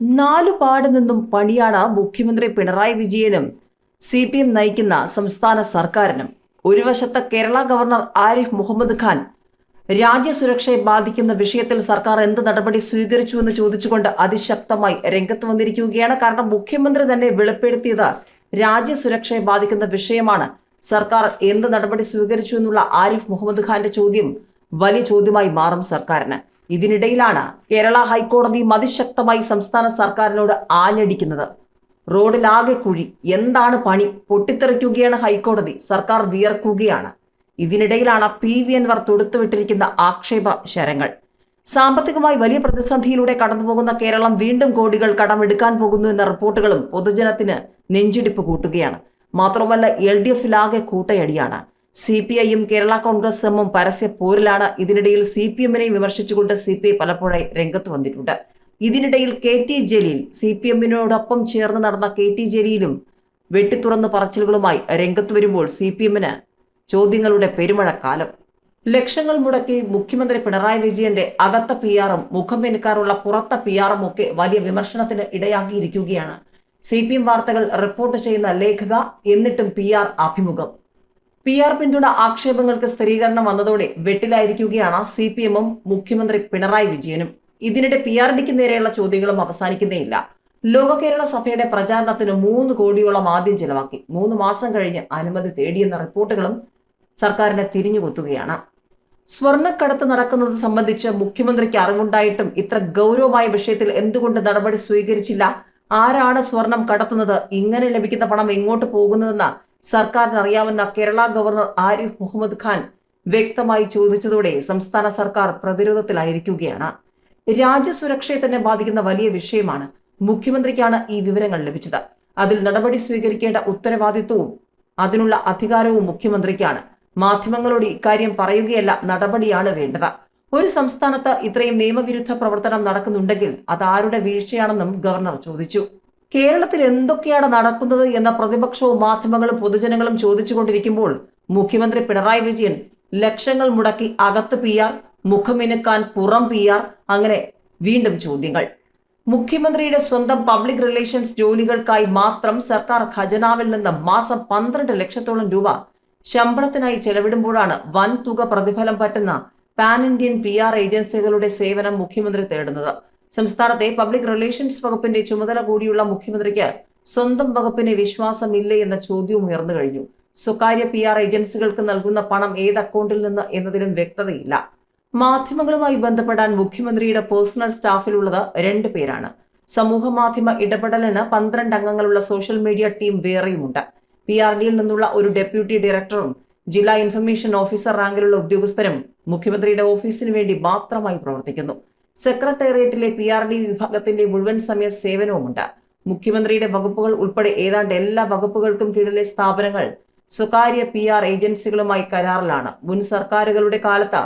നാലു പാട് നിന്നും പണിയാണ് മുഖ്യമന്ത്രി പിണറായി വിജയനും സി പി എം നയിക്കുന്ന സംസ്ഥാന സർക്കാരിനും. ഒരു വശത്ത് കേരള ഗവർണർ ആരിഫ് മുഹമ്മദ് ഖാൻ രാജ്യസുരക്ഷയെ ബാധിക്കുന്ന വിഷയത്തിൽ സർക്കാർ എന്ത് നടപടി സ്വീകരിച്ചു എന്ന് ചോദിച്ചുകൊണ്ട് അതിശക്തമായി രംഗത്ത് വന്നിരിക്കുകയാണ്. കാരണം മുഖ്യമന്ത്രി തന്നെ വെളിപ്പെടുത്തിയത് രാജ്യസുരക്ഷയെ ബാധിക്കുന്ന വിഷയമാണ്. സർക്കാർ എന്ത് നടപടി സ്വീകരിച്ചു എന്നുള്ള ആരിഫ് മുഹമ്മദ് ഖാന്റെ ചോദ്യം വലിയ ചോദ്യമായി മാറും സർക്കാരിന്. ഇതിനിടയിലാണ് കേരള ഹൈക്കോടതി മതിശക്തമായി സംസ്ഥാന സർക്കാരിനോട് ആഞ്ഞടിക്കുന്നത്. റോഡിലാകെ കുഴി. എന്താണ് പണി? പൊട്ടിത്തെറിക്കുകയാണ് ഹൈക്കോടതി. സർക്കാർ വിയർക്കുകയാണ്. ഇതിനിടയിലാണ് പി വി എൻവർ തൊടുത്തുവിട്ടിരിക്കുന്ന ആക്ഷേപ ശരങ്ങൾ. സാമ്പത്തികമായി വലിയ പ്രതിസന്ധിയിലൂടെ കടന്നുപോകുന്ന കേരളം വീണ്ടും കോടികൾ കടമെടുക്കാൻ പോകുന്നു എന്ന റിപ്പോർട്ടുകളും പൊതുജനത്തിന് നെഞ്ചിടിപ്പ് കൂട്ടുകയാണ്. മാത്രമല്ല എൽ ഡി എഫിലാകെ കൂട്ടയടിയാണ്. സി പി ഐയും കേരള കോൺഗ്രസ് എമ്മും പരസ്യ പോരിലാണ്. ഇതിനിടയിൽ സി പി എമ്മിനെയും വിമർശിച്ചുകൊണ്ട് സി പി ഐ പലപ്പോഴായി രംഗത്ത് വന്നിട്ടുണ്ട്. ഇതിനിടയിൽ K T Jaleel C P എമ്മിനോടൊപ്പം ചേർന്ന് നടന്ന കെ ടി ജലീലും വെട്ടിത്തുറന്ന് പറച്ചിലുകളുമായി രംഗത്ത് വരുമ്പോൾ സി പി എമ്മിന് ചോദ്യങ്ങളുടെ പെരുമഴക്കാലം. ലക്ഷങ്ങൾ മുടക്കി മുഖ്യമന്ത്രി പിണറായി വിജയന്റെ അകത്ത പി ആറും മുഖം മെനുക്കാറുള്ള പുറത്ത പി ആറും ഒക്കെ വലിയ വിമർശനത്തിന് ഇടയാക്കിയിരിക്കുകയാണ്. സി പി എം വാർത്തകൾ റിപ്പോർട്ട് ചെയ്യുന്ന ലേഖക എന്നിട്ടും പി ആർ അഭിമുഖം. പി ആർ പിന്തുണ ആക്ഷേപങ്ങൾക്ക് സ്ഥിരീകരണം വന്നതോടെ വെട്ടിലായിരിക്കുകയാണ് സി പി എമ്മും മുഖ്യമന്ത്രി പിണറായി വിജയനും. ഇതിനിടെ പി ആർ ഡിക്ക് നേരെയുള്ള ചോദ്യങ്ങളും അവസാനിക്കുന്നേയില്ല. ലോക കേരള സഭയുടെ പ്രചാരണത്തിന് മൂന്ന് കോടിയോളം ആദ്യം ചെലവാക്കി. മൂന്ന് മാസം കഴിഞ്ഞ് അനുമതി തേടിയെന്ന റിപ്പോർട്ടുകളും സർക്കാരിനെ തിരിഞ്ഞുകൊത്തുകയാണ്. സ്വർണക്കടത്ത് നടക്കുന്നത് സംബന്ധിച്ച് മുഖ്യമന്ത്രിക്ക് അറിവുണ്ടായിട്ടും ഇത്ര ഗൗരവമായ വിഷയത്തിൽ എന്തുകൊണ്ട് നടപടി സ്വീകരിച്ചില്ല? ആരാണ് സ്വർണം കടത്തുന്നത്? ഇങ്ങനെ ലഭിക്കുന്ന പണം എങ്ങോട്ട് പോകുന്നതെന്ന് സർക്കാരിന് അറിയാമെന്ന കേരള ഗവർണർ ആരിഫ് മുഹമ്മദ് ഖാൻ വ്യക്തമായി ചോദിച്ചതോടെ സംസ്ഥാന സർക്കാർ പ്രതിരോധത്തിലായിരിക്കുകയാണ്. രാജ്യസുരക്ഷയെ തന്നെ ബാധിക്കുന്ന വലിയ വിഷയമാണ് മുഖ്യമന്ത്രിക്കാണ് ഈ വിവരങ്ങൾ ലഭിച്ചത്. അതിൽ നടപടി സ്വീകരിക്കേണ്ട ഉത്തരവാദിത്വവും അതിനുള്ള അധികാരവും മുഖ്യമന്ത്രിക്കാണ്. മാധ്യമങ്ങളോട് ഇക്കാര്യം പറയുകയല്ല നടപടിയാണ് വേണ്ടത്. ഒരു സംസ്ഥാനത്ത് ഇത്രയും നിയമവിരുദ്ധ പ്രവർത്തനം നടക്കുന്നുണ്ടെങ്കിൽ അത് ആരുടെ വീഴ്ചയാണെന്നും ഗവർണർ ചോദിച്ചു. കേരളത്തിൽ എന്തൊക്കെയാണ് നടക്കുന്നത് എന്ന പ്രതിപക്ഷവും മാധ്യമങ്ങളും പൊതുജനങ്ങളും ചോദിച്ചുകൊണ്ടിരിക്കുമ്പോൾ മുഖ്യമന്ത്രി പിണറായി വിജയൻ ലക്ഷങ്ങൾ മുടക്കി അകത്ത് പി ആർ മുഖമിനുക്കാൻ പുറം പി ആർ അങ്ങനെ വീണ്ടും ചോദ്യങ്ങൾ. മുഖ്യമന്ത്രിയുടെ സ്വന്തം പബ്ലിക് റിലേഷൻസ് ജോലികൾക്കായി മാത്രം സർക്കാർ ഖജനാവിൽ നിന്ന് മാസം പന്ത്രണ്ട് ലക്ഷത്തോളം രൂപ ശമ്പളത്തിനായി ചെലവിടുമ്പോഴാണ് വൻ തുക പ്രതിഫലം പറ്റുന്ന പാൻ ഇന്ത്യൻ പി ആർ ഏജൻസികളുടെ സേവനം മുഖ്യമന്ത്രി തേടുന്നത്. സംസ്ഥാനത്തെ പബ്ലിക് റിലേഷൻസ് വകുപ്പിന്റെ ചുമതല കൂടിയുള്ള മുഖ്യമന്ത്രിക്ക് സ്വന്തം വകുപ്പിന് വിശ്വാസമില്ല എന്ന ചോദ്യവും ഉയർന്നു കഴിഞ്ഞു. സ്വകാര്യ പി ആർ ഏജൻസികൾക്ക് നൽകുന്ന പണം ഏത് അക്കൗണ്ടിൽ നിന്ന് എന്നതിലും വ്യക്തതയില്ല. മാധ്യമങ്ങളുമായി ബന്ധപ്പെടാൻ മുഖ്യമന്ത്രിയുടെ പേഴ്സണൽ സ്റ്റാഫിലുള്ളത് രണ്ടു പേരാണ്. സമൂഹ മാധ്യമ ഇടപെടലിന് പന്ത്രണ്ട് അംഗങ്ങളുള്ള സോഷ്യൽ മീഡിയ ടീം വേറെയുമുണ്ട്. പി ആർ ഡിയിൽ നിന്നുള്ള ഒരു ഡെപ്യൂട്ടി ഡയറക്ടറും ജില്ലാ ഇൻഫർമേഷൻ ഓഫീസർ റാങ്കിലുള്ള ഉദ്യോഗസ്ഥരും മുഖ്യമന്ത്രിയുടെ ഓഫീസിന് വേണ്ടി മാത്രമായി പ്രവർത്തിക്കുന്നു. സെക്രട്ടേറിയറ്റിലെ പി ആർ ഡി വിഭാഗത്തിന്റെ മുഴുവൻ സമയ സേവനവുമുണ്ട്. മുഖ്യമന്ത്രിയുടെ വകുപ്പുകൾ ഉൾപ്പെടെ ഏതാണ്ട് എല്ലാ വകുപ്പുകൾക്കും കീഴിലെ സ്ഥാപനങ്ങൾ സ്വകാര്യ പി ആർ ഏജൻസികളുമായി കരാറിലാണ്. മുൻ സർക്കാരുകളുടെ കാലത്ത്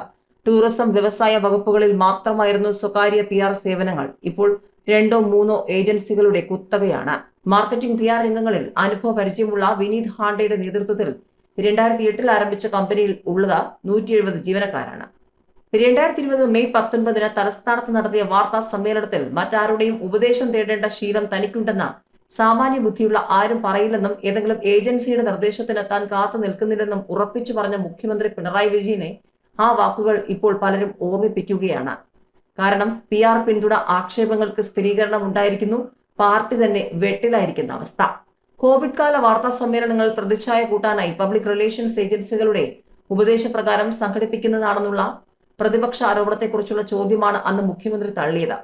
ടൂറിസം വ്യവസായ വകുപ്പുകളിൽ മാത്രമായിരുന്നു സ്വകാര്യ പി ആർ സേവനങ്ങൾ. ഇപ്പോൾ രണ്ടോ മൂന്നോ ഏജൻസികളുടെ കുത്തകയാണ്. മാർക്കറ്റിംഗ് പി ആർ രംഗങ്ങളിൽ അനുഭവ പരിചയമുള്ള വിനീത് ഹാണ്ടയുടെ നേതൃത്വത്തിൽ രണ്ടായിരത്തി എട്ടിൽ ആരംഭിച്ച കമ്പനിയിൽ ഉള്ളത് നൂറ്റി എഴുപത് ജീവനക്കാരാണ്. രണ്ടായിരത്തി ഇരുപത് മെയ് പത്തൊൻപതിന് തലസ്ഥാനത്ത് നടത്തിയ വാർത്താ സമ്മേളനത്തിൽ മറ്റാരുടെയും ഉപദേശം തേടേണ്ട ശീലം തനിക്കുണ്ടെന്ന സാമാന്യ ബുദ്ധിയുള്ള ആരും പറയില്ലെന്നും ഏതെങ്കിലും ഏജൻസിയുടെ നിർദ്ദേശത്തിന് താൻ കാത്തു നിൽക്കുന്നില്ലെന്നും ഉറപ്പിച്ചു പറഞ്ഞ മുഖ്യമന്ത്രി പിണറായി വിജയനെ ആ വാക്കുകൾ ഇപ്പോൾ പലരും ഓർമ്മിപ്പിക്കുകയാണ്. കാരണം പി ആർ പിന്തുണ ആക്ഷേപങ്ങൾക്ക് സ്ഥിരീകരണം ഉണ്ടായിരിക്കുന്നു പാർട്ടി തന്നെ വെട്ടിലായിരിക്കുന്ന അവസ്ഥ. കോവിഡ് കാല വാർത്താ സമ്മേളനങ്ങൾ പ്രതിച്ഛായ കൂട്ടാനായി പബ്ലിക് റിലേഷൻസ് ഏജൻസികളുടെ ഉപദേശപ്രകാരം സംഘടിപ്പിക്കുന്നതാണെന്നുള്ള പ്രതിപക്ഷ ആരോപണത്തെക്കുറിച്ചുള്ള ചോദ്യമാണ് അന്ന് മുഖ്യമന്ത്രി തള്ളിയത്.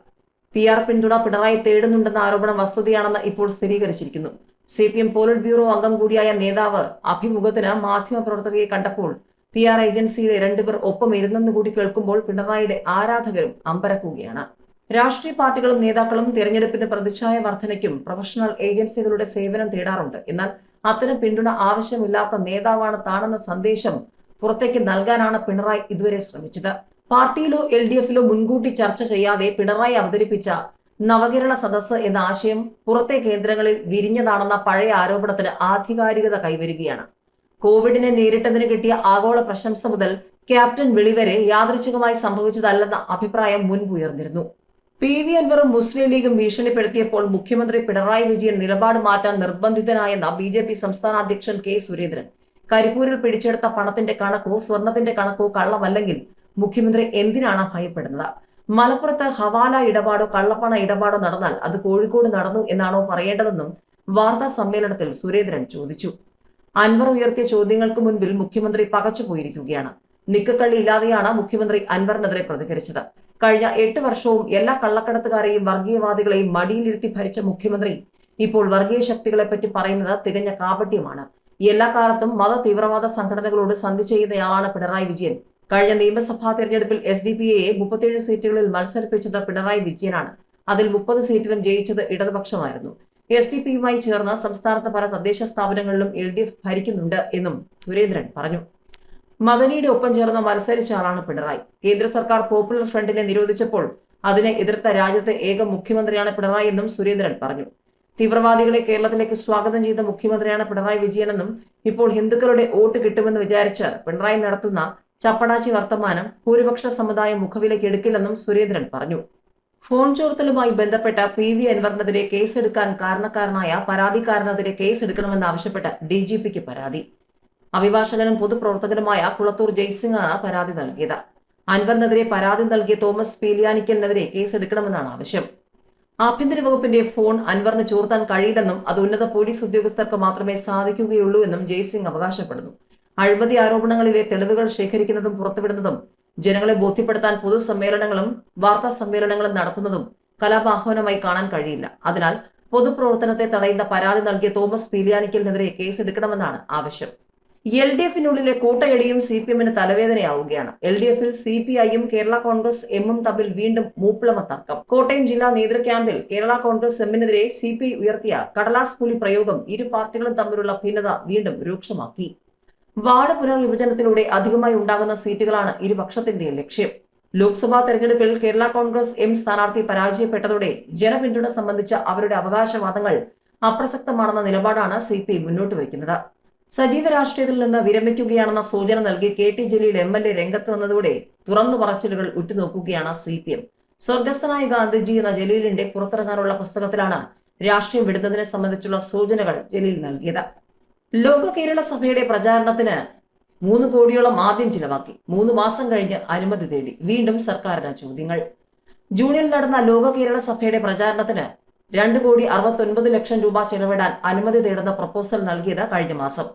പി ആർ പിന്തുണ പിണറായി തേടുന്നുണ്ടെന്ന ആരോപണം വസ്തുതയാണെന്ന് ഇപ്പോൾ സ്ഥിരീകരിച്ചിരിക്കുന്നു. C P M polit bureau അംഗം കൂടിയായ നേതാവ് അഭിമുഖത്തിന് മാധ്യമപ്രവർത്തകയെ കണ്ടപ്പോൾ പി ആർ ഏജൻസിയിലെ രണ്ടുപേർ ഒപ്പം ഇരുന്നെന്ന് കൂടി കേൾക്കുമ്പോൾ പിണറായിയുടെ ആരാധകരും അമ്പരക്കുകയാണ്. രാഷ്ട്രീയ പാർട്ടികളും നേതാക്കളും തിരഞ്ഞെടുപ്പിന്റെ പ്രതിച്ഛായ വർധനയ്ക്കും പ്രൊഫഷണൽ ഏജൻസികളുടെ സേവനം തേടാറുണ്ട്. എന്നാൽ അത്തരം പിന്തുണ ആവശ്യമില്ലാത്ത നേതാവാണ് താണെന്ന സന്ദേശം പുറത്തേക്ക് നൽകാനാണ് പിണറായി ഇതുവരെ ശ്രമിച്ചത്. പാർട്ടിയിലോ എൽ ഡി എഫിലോ മുൻകൂട്ടി ചർച്ച ചെയ്യാതെ പിണറായി അവതരിപ്പിച്ച നവകേരള സദസ്സ് എന്ന ആശയം പുറത്തെ കേന്ദ്രങ്ങളിൽ വിരിഞ്ഞതാണെന്ന പഴയ ആരോപണത്തിന് ആധികാരികത കൈവരികയാണ്. കോവിഡിനെ നേരിട്ടതിന് കിട്ടിയ ആഗോള പ്രശംസ മുതൽ ക്യാപ്റ്റൻ വിളി വരെ യാദൃച്ഛികമായി സംഭവിച്ചതല്ലെന്ന അഭിപ്രായം മുൻപുയർന്നിരുന്നു പി വി അൻവറും മുസ്ലിം ലീഗും ഭീഷണിപ്പെടുത്തിയപ്പോൾ മുഖ്യമന്ത്രി പിണറായി വിജയൻ നിലപാട് മാറ്റാൻ നിർബന്ധിതനായെന്ന ബി ജെ പി സംസ്ഥാന അധ്യക്ഷൻ കെ സുരേന്ദ്രൻ കരിപ്പൂരിൽ പിടിച്ചെടുത്ത പണത്തിന്റെ കണക്കോ സ്വർണത്തിന്റെ കണക്കോ കള്ളമല്ലെങ്കിൽ മുഖ്യമന്ത്രി എന്തിനാണ് ഭയപ്പെടുന്നത്? മലപ്പുറത്ത് ഹവാല ഇടപാടോ കള്ളപ്പണ ഇടപാടോ നടന്നാൽ അത് കോഴിക്കോട് നടന്നു എന്നാണോ പറയേണ്ടതെന്നും വാർത്താ സമ്മേളനത്തിൽ സുരേന്ദ്രൻ ചോദിച്ചു. അൻവർ ഉയർത്തിയ ചോദ്യങ്ങൾക്ക് മുൻപിൽ മുഖ്യമന്ത്രി പകച്ചുപോയിരിക്കുകയാണ് നിക്കക്കള്ളി ഇല്ലാതെയാണ് മുഖ്യമന്ത്രി അൻവറിനെതിരെ പ്രതികരിച്ചത്. കഴിഞ്ഞ എട്ട് വർഷവും എല്ലാ കള്ളക്കടത്തുകാരെയും വർഗീയവാദികളെയും മടിയിലിരുത്തി ഭരിച്ച മുഖ്യമന്ത്രി ഇപ്പോൾ വർഗീയ ശക്തികളെപ്പറ്റി പറയുന്നത് തികഞ്ഞ കാപട്യമാണ്. എല്ലാ കാലത്തും മത തീവ്രവാദ സംഘടനകളോട് സന്ധി ചെയ്യുന്നയാളാണ് പിണറായി വിജയൻ. കഴിഞ്ഞ നിയമസഭാ തെരഞ്ഞെടുപ്പിൽ എസ് ഡി പി എയെ മുപ്പത്തിയേഴ് സീറ്റുകളിൽ മത്സരിപ്പിച്ചത് പിണറായി വിജയനാണ്. അതിൽ മുപ്പത് സീറ്റിലും ജയിച്ചത് ഇടതുപക്ഷമായിരുന്നു. എസ് ഡി പിയുമായി ചേർന്ന് സംസ്ഥാനത്ത് പല തദ്ദേശ സ്ഥാപനങ്ങളിലും എൽ ഡി എഫ് ഭരിക്കുന്നുണ്ട് എന്നും സുരേന്ദ്രൻ പറഞ്ഞു. മദനിയുടെ ഒപ്പം ചേർന്ന് മത്സരിച്ച ആളാണ് പിണറായി. കേന്ദ്ര സർക്കാർ പോപ്പുലർ ഫ്രണ്ടിനെ നിരോധിച്ചപ്പോൾ അതിനെ എതിർത്ത രാജ്യത്തെ ഏക മുഖ്യമന്ത്രിയാണ് പിണറായി എന്നും സുരേന്ദ്രൻ പറഞ്ഞു. തീവ്രവാദികളെ കേരളത്തിലേക്ക് സ്വാഗതം ചെയ്ത മുഖ്യമന്ത്രിയാണ് പിണറായി വിജയനെന്നും ഇപ്പോൾ ഹിന്ദുക്കളുടെ വോട്ട് കിട്ടുമെന്ന് വിചാരിച്ച് പിണറായി നടത്തുന്ന ചപ്പടാച്ചി വർത്തമാനം ഭൂരിപക്ഷ സമുദായം മുഖവിലേക്ക് എടുക്കില്ലെന്നും സുരേന്ദ്രൻ പറഞ്ഞു. ഫോൺ ചോർത്തലുമായി ബന്ധപ്പെട്ട പി വി അൻവറിനെതിരെ കേസെടുക്കാൻ കാരണക്കാരനായ പരാതിക്കാരനെതിരെ കേസെടുക്കണമെന്നാവശ്യപ്പെട്ട് ഡി ജി പിക്ക് പരാതി. അഭിഭാഷകനും പൊതുപ്രവർത്തകനുമായ കുളത്തൂർ ജയ്സിംഗാണ് പരാതി നൽകിയത്. അൻവറിനെതിരെ പരാതി നൽകിയ തോമസ് പീലിയാനിക്കലിനെതിരെ കേസെടുക്കണമെന്നാണ് ആവശ്യം. ആഭ്യന്തര വകുപ്പിന്റെ ഫോൺ അൻവറിന് ചോർത്താൻ കഴിയില്ലെന്നും അത് ഉന്നത പോലീസ് ഉദ്യോഗസ്ഥർക്ക് മാത്രമേ സാധിക്കുകയുള്ളൂ എന്നും ജയ്സിംഗ് അവകാശപ്പെടുന്നു. അഴിമതി ആരോപണങ്ങളിലെ തെളിവുകൾ ശേഖരിക്കുന്നതും പുറത്തുവിടുന്നതും ജനങ്ങളെ ബോധ്യപ്പെടുത്താൻ പൊതുസമ്മേളനങ്ങളും വാർത്താ സമ്മേളനങ്ങളും നടത്തുന്നതും കലാപാഹ്വാനമായി കാണാൻ കഴിയില്ല. അതിനാൽ പൊതുപ്രവർത്തനത്തെ തടയുന്ന പരാതി നൽകിയ തോമസ് തീലിയാനിക്കലിനെതിരെ കേസെടുക്കണമെന്നാണ് ആവശ്യം. എൽ ഡി എഫിനുള്ളിലെ കൂട്ടയടിയും സി പി എമ്മിന് തലവേദനയാവുകയാണ്. എൽ ഡി എഫിൽ സി പി ഐയും കേരള കോൺഗ്രസ് എമ്മും തമ്മിൽ വീണ്ടും മൂപ്പിളമ തർക്കം. കോട്ടയം ജില്ലാ നേതൃ ക്യാമ്പിൽ കേരള കോൺഗ്രസ് എമ്മിനെതിരെ സി പി ഐ ഉയർത്തിയ കടലാസ് പുലി പ്രയോഗം ഇരു പാർട്ടികളും തമ്മിലുള്ള ഭിന്നത വീണ്ടും രൂക്ഷമാക്കി. വാർഡ് പുനർവിഭജനത്തിലൂടെ അധികമായി ഉണ്ടാകുന്ന സീറ്റുകളാണ് ഇരുപക്ഷത്തിന്റെ ലക്ഷ്യം. ലോക്സഭാ തെരഞ്ഞെടുപ്പിൽ കേരള കോൺഗ്രസ് എം സ്ഥാനാർത്ഥി പരാജയപ്പെട്ടതോടെ ജനപിന്തുണ സംബന്ധിച്ച അവരുടെ അവകാശവാദങ്ങൾ അപ്രസക്തമാണെന്ന നിലപാടാണ് സി മുന്നോട്ട് വയ്ക്കുന്നത്. സജീവ രാഷ്ട്രീയത്തിൽ നിന്ന് വിരമിക്കുകയാണെന്ന സൂചന നൽകി K T Jaleel M L A രംഗത്ത് വന്നതോടെ തുറന്നു പറച്ചിലുകൾ ഉറ്റുനോക്കുകയാണ് സി പി എം. സ്വർഗസ്ഥനായ ഗാന്ധിജി എന്ന ജലീലിന്റെ പുറത്തിറങ്ങാനുള്ള പുസ്തകത്തിലാണ് രാഷ്ട്രീയം വിടുന്നതിനെ സംബന്ധിച്ചുള്ള സൂചനകൾ ജലീൽ നൽകിയത്. ലോക കേരള സഭയുടെ പ്രചാരണത്തിന് മൂന്ന് കോടിയോളം ആദ്യം ചിലവാക്കി. മൂന്ന് മാസം കഴിഞ്ഞ് അനുമതി തേടി. വീണ്ടും സർക്കാരിന് ചോദ്യങ്ങൾ. ജൂണിൽ നടന്ന ലോക കേരള സഭയുടെ പ്രചാരണത്തിന് രണ്ട് കോടി അറുപത്തൊൻപത് ലക്ഷം രൂപ ചെലവിടാൻ അനുമതി തേടുന്ന പ്രപ്പോസൽ നൽകിയത് കഴിഞ്ഞ മാസം.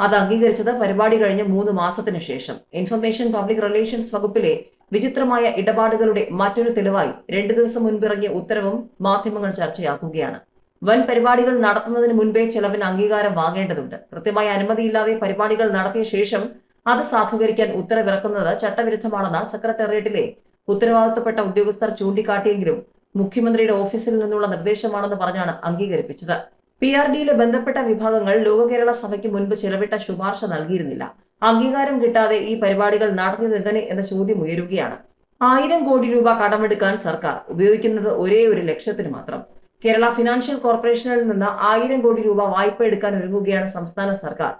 അത് അംഗീകരിച്ചത് പരിപാടി കഴിഞ്ഞ് മൂന്ന് മാസത്തിനു ശേഷം. ഇൻഫർമേഷൻ പബ്ലിക് റിലേഷൻസ് വകുപ്പിലെ വിചിത്രമായ ഇടപാടുകളുടെ മറ്റൊരു തെളിവായി രണ്ടു ദിവസം മുൻപിറങ്ങിയ ഉത്തരവും മാധ്യമങ്ങൾ ചർച്ചയാക്കുകയാണ്. വൻ പരിപാടികൾ നടത്തുന്നതിന് മുൻപേ ചെലവിന് അംഗീകാരം വാങ്ങേണ്ടതുണ്ട്. കൃത്യമായ അനുമതിയില്ലാതെ പരിപാടികൾ നടത്തിയ ശേഷം അത് സാധൂകരിക്കാൻ ഉത്തരവിറക്കുന്നത് ചട്ടവിരുദ്ധമാണെന്ന് സെക്രട്ടേറിയറ്റിലെ ഉത്തരവാദിത്തപ്പെട്ട ഉദ്യോഗസ്ഥർ ചൂണ്ടിക്കാട്ടിയെങ്കിലും മുഖ്യമന്ത്രിയുടെ ഓഫീസിൽ നിന്നുള്ള നിർദ്ദേശമാണെന്ന് പറഞ്ഞാണ് അംഗീകരിപ്പിച്ചത്. പി ആർ ഡിയിലെ ബന്ധപ്പെട്ട വിഭാഗങ്ങൾ ലോകകേരള സഭയ്ക്ക് മുൻപ് ചെലവിട്ട ശുപാർശ നൽകിയിരുന്നില്ല. അംഗീകാരം കിട്ടാതെ ഈ പരിപാടികൾ നടത്തിയത് എങ്ങനെ എന്ന ചോദ്യം ഉയരുകയാണ്. ആയിരം കോടി രൂപ കടമെടുക്കാൻ സർക്കാർ ഉപയോഗിക്കുന്നത് ഒരേ ഒരു ലക്ഷ്യത്തിന് മാത്രം. കേരള ഫിനാൻഷ്യൽ കോർപ്പറേഷനിൽ നിന്ന് ആയിരം കോടി രൂപ വായ്പ എടുക്കാൻ ഒരുങ്ങുകയാണ് സംസ്ഥാന സർക്കാർ.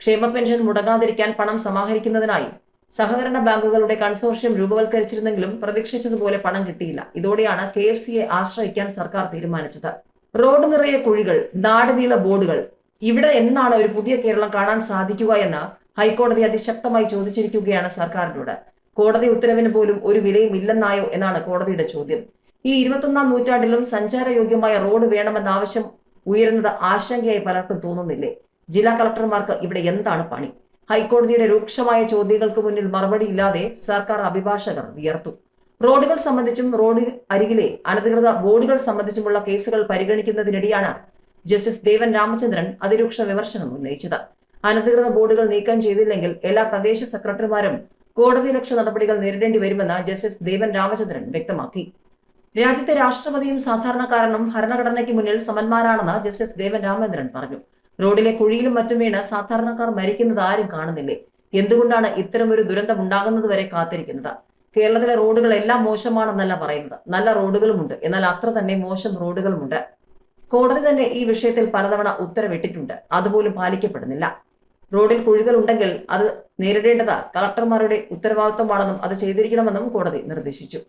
ക്ഷേമ പെൻഷൻ മുടങ്ങാതിരിക്കാൻ പണം സമാഹരിക്കുന്നതിനായി സഹകരണ ബാങ്കുകളുടെ കൺസോർഷ്യം രൂപവൽക്കരിച്ചിരുന്നെങ്കിലും പ്രതീക്ഷിച്ചതുപോലെ പണം കിട്ടിയില്ല. ഇതോടെയാണ് കെ എഫ് സിയെ ആശ്രയിക്കാൻ സർക്കാർ തീരുമാനിച്ചത്. റോഡ് നിറയെ കുഴികൾ നാടുനീള ബോർഡുകൾ. ഇവിടെ എന്നാണ് ഒരു പുതിയ കേരളം കാണാൻ സാധിക്കുക എന്ന് ഹൈക്കോടതി അതിശക്തമായി ചോദിച്ചിരിക്കുകയാണ് സർക്കാരിനോട്. കോടതി ഉത്തരവിന് പോലും ഒരു വിലയും ഇല്ലെന്നായോ എന്നാണ് കോടതിയുടെ ചോദ്യം. ഈ ഇരുപത്തൊന്നാം നൂറ്റാണ്ടിലും സഞ്ചാരയോഗ്യമായ റോഡ് വേണമെന്ന ആവശ്യം ഉയരുന്നത് ആശങ്കയായി പലർക്കും തോന്നുന്നില്ലേ? ജില്ലാ കളക്ടർമാർക്ക് ഇവിടെ എന്താണ് പണി? ഹൈക്കോടതിയുടെ രൂക്ഷമായ ചോദ്യങ്ങൾക്ക് മുന്നിൽ മറുപടിയില്ലാതെ സർക്കാർ അഭിഭാഷകർ വിയർത്തു. റോഡുകൾ സംബന്ധിച്ചും റോഡ് അരികിലെ അനധികൃത ബോർഡുകൾ സംബന്ധിച്ചുമുള്ള കേസുകൾ പരിഗണിക്കുന്നതിനിടെയാണ് ജസ്റ്റിസ് ദേവൻ രാമചന്ദ്രൻ അതിരൂക്ഷ വിമർശനം ഉന്നയിച്ചത്. അനധികൃത ബോർഡുകൾ നീക്കം ചെയ്തില്ലെങ്കിൽ എല്ലാ തദ്ദേശ സെക്രട്ടറിമാരും കോടതി രക്ഷ നടപടികൾ നേരിടേണ്ടി വരുമെന്ന് ജസ്റ്റിസ് ദേവൻ രാമചന്ദ്രൻ വ്യക്തമാക്കി. രാജ്യത്തെ രാഷ്ട്രപതിയും സാധാരണക്കാരനും ഭരണഘടനയ്ക്ക് മുന്നിൽ സമന്മാരാണെന്ന് ജസ്റ്റിസ് ദേവൻ രാമചന്ദ്രൻ പറഞ്ഞു. റോഡിലെ കുഴിയിലും മറ്റും വീണ് സാധാരണക്കാർ മരിക്കുന്നത് ആരും കാണുന്നില്ലേ? എന്തുകൊണ്ടാണ് ഇത്തരമൊരു ദുരന്തം ഉണ്ടാകുന്നത് വരെ കാത്തിരിക്കുന്നത്? കേരളത്തിലെ റോഡുകൾ എല്ലാം മോശമാണെന്നല്ല പറയുന്നത്. നല്ല റോഡുകളുമുണ്ട്. എന്നാൽ അത്ര തന്നെ മോശം റോഡുകളുമുണ്ട്. കോടതി തന്നെ ഈ വിഷയത്തിൽ പലതവണ ഉത്തരവിട്ടിട്ടുണ്ട്. അതുപോലും പാലിക്കപ്പെടുന്നില്ല. റോഡിൽ കുഴികൾ ഉണ്ടെങ്കിൽ അത് നേരിടേണ്ടത് കളക്ടർമാരുടെ ഉത്തരവാദിത്വമാണെന്നും അത് ചെയ്തിരിക്കണമെന്നും കോടതി നിർദ്ദേശിച്ചു.